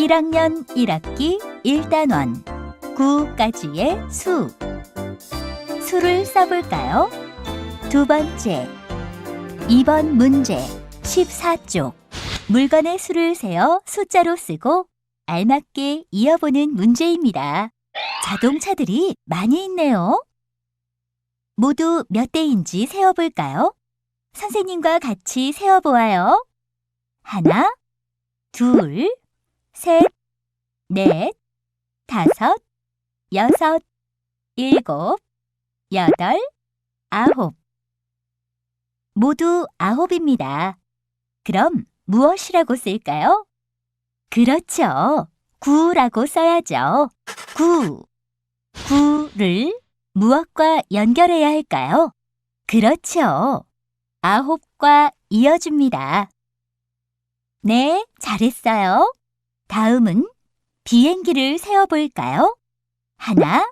1학년 1학기 1단원 9까지의 수. 수를 써볼까요? 두 번째. 2번 문제 14쪽. 물건의 수를 세어 숫자로 쓰고 알맞게 이어보는 문제입니다. 자동차들이 많이 있네요. 모두 몇 대인지 세어볼까요? 선생님과 같이 세어보아요. 하나, 둘, 셋, 넷, 다섯, 여섯, 일곱, 여덟, 아홉. 모두 아홉입니다. 그럼 무엇이라고 쓸까요? 그렇죠. 구라고 써야죠. 구. 구를 무엇과 연결해야 할까요? 그렇죠. 아홉과 이어줍니다. 네, 잘했어요. 다음은 비행기를 세어볼까요? 하나,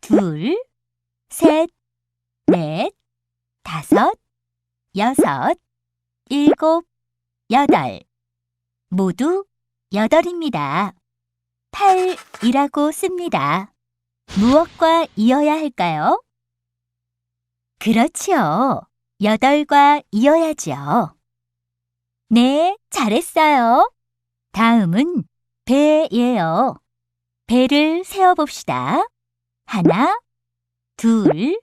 둘, 셋, 넷, 다섯, 여섯, 일곱, 여덟. 모두 여덟입니다. 팔이라고 씁니다. 무엇과 이어야 할까요? 그렇지요. 여덟과 이어야죠. 네, 잘했어요. 다음은 배예요. 배를 세어봅시다. 하나, 둘,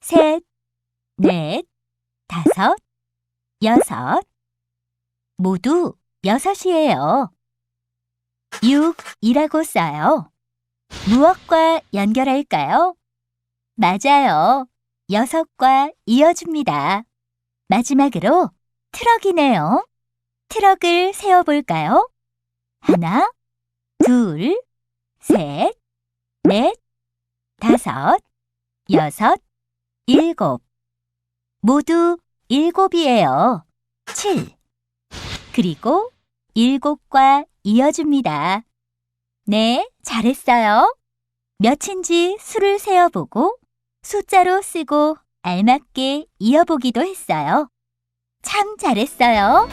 셋, 넷, 다섯, 여섯. 모두 여섯이에요. 육이라고 써요. 무엇과 연결할까요? 맞아요. 여섯과 이어줍니다. 마지막으로 트럭이네요. 트럭을 세어볼까요? 하나, 둘, 셋, 넷, 다섯, 여섯, 일곱. 모두 일곱이에요. 칠. 그리고 일곱과 이어줍니다. 네, 잘했어요. 몇인지 수를 세어보고 숫자로 쓰고 알맞게 이어보기도 했어요. 참 잘했어요.